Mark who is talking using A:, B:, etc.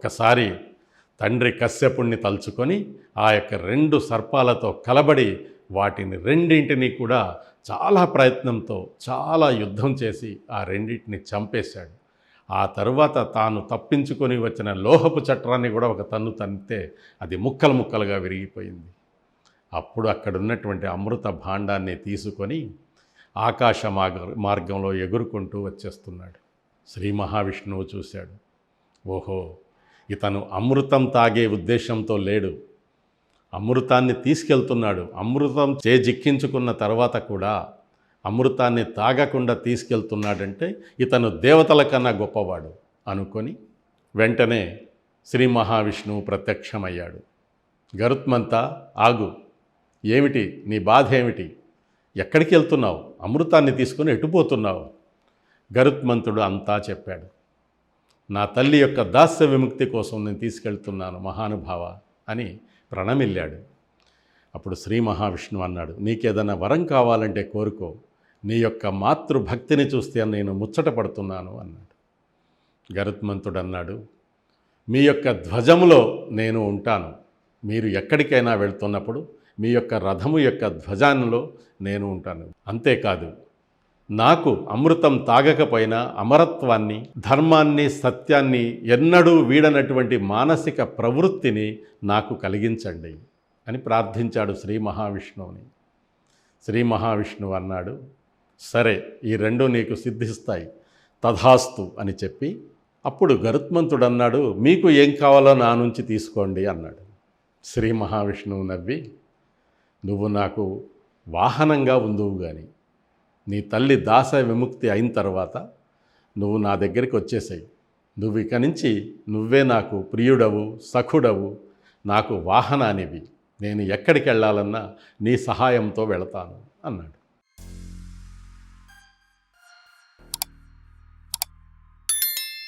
A: ఒకసారి తండ్రి కశ్యపుణ్ణి తలుచుకొని ఆ యొక్క రెండు సర్పాలతో కలబడి వాటిని రెండింటినీ కూడా చాలా ప్రయత్నంతో చాలా యుద్ధం చేసి ఆ రెండింటిని చంపేశాడు. ఆ తరువాత తాను తప్పించుకొని వచ్చిన లోహపు చట్రాన్ని కూడా ఒక తన్ను తన్నితే అది ముక్కలు ముక్కలుగా విరిగిపోయింది. అప్పుడు అక్కడ ఉన్నటువంటి అమృత భాండాన్ని తీసుకొని ఆకాశ మార్గ మార్గంలో ఎగురుకుంటూ వచ్చేస్తున్నాడు. శ్రీ మహావిష్ణువు చూశాడు. ఓహో! ఇతను అమృతం తాగే ఉద్దేశంతో లేడు. అమృతాన్ని తీసుకెళ్తున్నాడు. అమృతం చేజిక్కించుకున్న తర్వాత కూడా అమృతాన్ని తాగకుండా తీసుకెళ్తున్నాడంటే ఇతను దేవతల కన్నా గొప్పవాడు అనుకొని వెంటనే శ్రీ మహావిష్ణువు ప్రత్యక్షమయ్యాడు. గరుత్మంతా ఆగు ఏమిటి? నీ బాధ ఏమిటి? ఎక్కడికి వెళ్తున్నావు? అమృతాన్ని తీసుకొని ఎటుపోతున్నావు గరుత్మంతుడు అంతా చెప్పాడు. నా తల్లి యొక్క దాస్య విముక్తి కోసం నేను తీసుకెళ్తున్నాను మహానుభావ అని ప్రణమిల్లాడు. అప్పుడు శ్రీ మహావిష్ణువు అన్నాడు నీకేదైనా వరం కావాలంటే కోరుకో నీ యొక్క మాతృభక్తిని చూస్తే నేను ముచ్చట పడుతున్నాను అన్నాడు. గరుత్మంతుడు అన్నాడు మీ యొక్క ధ్వజములో నేను ఉంటాను. మీరు ఎక్కడికైనా వెళ్తున్నప్పుడు మీ యొక్క రథము యొక్క ధ్వజాలలో నేను ఉంటాను. అంతేకాదు నాకు అమృతం తాగకపోయినా అమరత్వాన్ని ధర్మాన్ని సత్యాన్ని ఎన్నడూ వీడనటువంటి మానసిక ప్రవృత్తిని నాకు కలిగించండి అని ప్రార్థించాడు శ్రీ మహావిష్ణువుని. శ్రీ మహావిష్ణువు అన్నాడు సరే ఈ రెండు నీకు సిద్ధిస్తాయి తథాస్తు అని చెప్పి అప్పుడు గరుత్మంతుడు అన్నాడు మీకు ఏం కావాలో నా నుంచి తీసుకోండి అన్నాడు. శ్రీ మహావిష్ణువు నవ్వి నువ్వు నాకు వాహనంగా ఉందువు కానీ నీ తల్లి దాస విముక్తి అయిన తర్వాత నువ్వు నా దగ్గరికి వచ్చేసాయి. నువ్వు ఇక నుంచి నువ్వే నాకు ప్రియుడవు సఖుడవు నాకు వాహనానివి. నేను ఎక్కడికి వెళ్ళాలన్నా నీ సహాయంతో వెళతాను అన్నాడు.